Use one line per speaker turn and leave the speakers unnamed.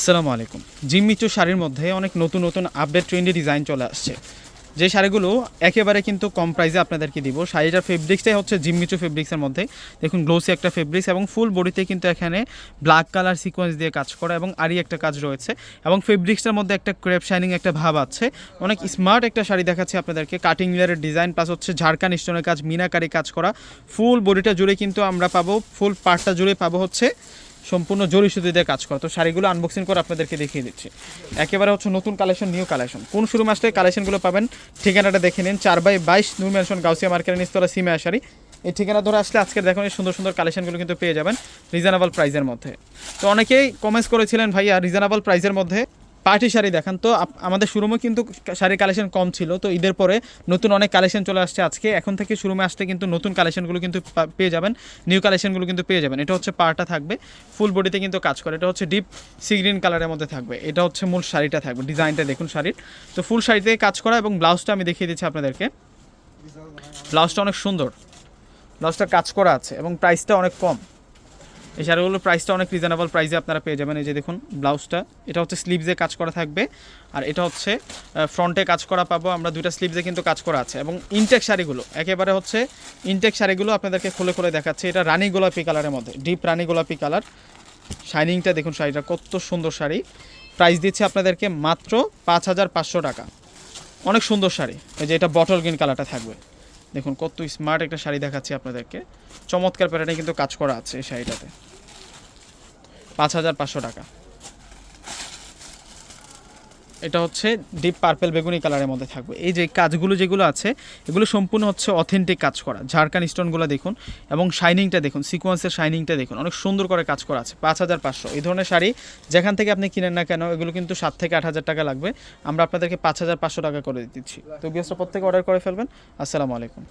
আসসালামু আলাইকুম। জিম্মিচু শাড়ির মধ্যে অনেক নতুন নতুন আপডেট ট্রেন্ডি ডিজাইন চলে আসছে। যে শাড়িগুলো একেবারে কিন্তু কম প্রাইসে আপনাদেরকে দিব, শাড়িটার ফেব্রিক্সটাই হচ্ছে জিম্মিচু ফেব্রিক্সের মধ্যে। দেখুন গ্লোসি একটা ফেব্রিক্স এবং ফুল বডিতে কিন্তু এখানে ব্ল্যাক কালার সিকোয়েন্স দিয়ে কাজ করা এবং আরই একটা কাজ রয়েছে। এবং ফেব্রিক্সটার মধ্যে একটা ক্রেপ শাইনিং একটা ভাব আছে। অনেক স্মার্ট একটা শাড়ি দেখাচ্ছে আপনাদেরকে। কাটিং লেয়ারের ডিজাইন প্লাস হচ্ছে ঝাড়খান স্টোনের কাজ, মিনাকারি কাজ করা। ফুল বডিটা জুড়ে কিন্তু আমরা পাবো ফুল পার্টটা জুড়ে পাবো হচ্ছে সম্পূর্ণ জরি সুতি দিয়ে কাজ করা। তো শাড়িগুলো আনবক্সিং করে আপনাদেরকে দেখিয়ে দিচ্ছি। একেবারে হচ্ছে নতুন কালেকশন নিউ কালেকশন কোন শুরু মাসে কালেকশনগুলো পাবেন, ঠিকানাটা দেখে নিন। চার বাই বাইশ নূর মেনশন গাউসিয়া মার্কেটের নিস্তলা, সিমে শাড়ি এই ঠিকানা ধরে আসলে আজকের দেখুন এই সুন্দর সুন্দর কালেকশনগুলো কিন্তু পেয়ে যাবেন রিজনেবল প্রাইজের মধ্যে। তো অনেকেই কমেন্টস করেছিলেন, ভাইয়া রিজনেবল প্রাইজের মধ্যে পার্টি শাড়ি দেখান। তো আমাদের শোরুমে কিন্তু শাড়ির কালেকশন কম ছিল। তো ঈদের পরে নতুন অনেক কালেকশন চলে আসছে আজকে। এখন থেকে শোরুমে আসতে কিন্তু নতুন কালেকশনগুলো কিন্তু পেয়ে যাবেন। নিউ কালেকশনগুলো কিন্তু পেয়ে যাবেন। এটা হচ্ছে পার্টটা থাকবে। ফুল বডিতে কিন্তু কাজ করে। এটা হচ্ছে ডিপ সি গ্রিন কালারের মধ্যে থাকবে। এটা হচ্ছে মূল শাড়িটা থাকবে। ডিজাইনটা দেখুন শাড়ির। তো ফুল শাড়িতে কাজ করা এবং ব্লাউজটা আমি দেখিয়ে দিচ্ছি আপনাদেরকে। ব্লাউজটা অনেক সুন্দর। ব্লাউজটা কাজ করা আছে এবং প্রাইসটা অনেক কম। এই শাড়িগুলোর প্রাইসটা অনেক রিজনেবল প্রাইসে আপনারা পেয়ে যাবেন। এই যে দেখুন ব্লাউজটা এটা হচ্ছে স্লিভসে কাজ করা থাকবে। আর এটা হচ্ছে ফ্রন্টে কাজ করা পাবো। আমরা দুইটা স্লিভসে কিন্তু কাজ করা আছে। এবং ইনটেক শাড়িগুলো, একেবারে হচ্ছে ইনটেক শাড়িগুলো আপনাদেরকে খুলে খুলে দেখাচ্ছে। এটা রানী গোলাপি কালারের মধ্যে ডিপ রানী গোলাপি কালার শাইনিংটা দেখুন শাড়িটা, কত সুন্দর শাড়ি। প্রাইস দিচ্ছে আপনাদেরকে মাত্র পাঁচ হাজার পাঁচশো টাকা। অনেক সুন্দর শাড়ি। এই যে এটা বটল গ্রিন কালারটা থাকবে। দেখুন, কত স্মার্ট একটা শাড়ি দেখাচ্ছি আপনাদেরকে। চমৎকার প্যাটার্নে কিন্তু কাজ করা আছে এই শাড়িটাতে। পাঁচ হাজার পাঁচশো টাকা। এটা হচ্ছে ডিপ পার্পেল বেগুনি কালারের মধ্যে থাকবে। এই যে কাজগুলো যেগুলো আছে, এগুলো সম্পূর্ণ হচ্ছে অথেন্টিক কাজ করা। ঝাড়খান স্টোনগুলো দেখুন এবং শাইনিংটা দেখুন সিকোয়েন্সের শাইনিংটা দেখুন, অনেক সুন্দর করে কাজ করা আছে। পাঁচ হাজার পাঁচশো। এই ধরনের শাড়ি যেখান থেকে আপনি কিনেন না কেন, এগুলো কিন্তু সাত থেকে আট হাজার টাকা লাগবে। আমরা আপনাদেরকে পাঁচ হাজার পাঁচশো টাকা করে দিচ্ছি। তো বিএসটা প্রত্যেকে অর্ডার করে ফেলবেন। আসসালামু আলাইকুম।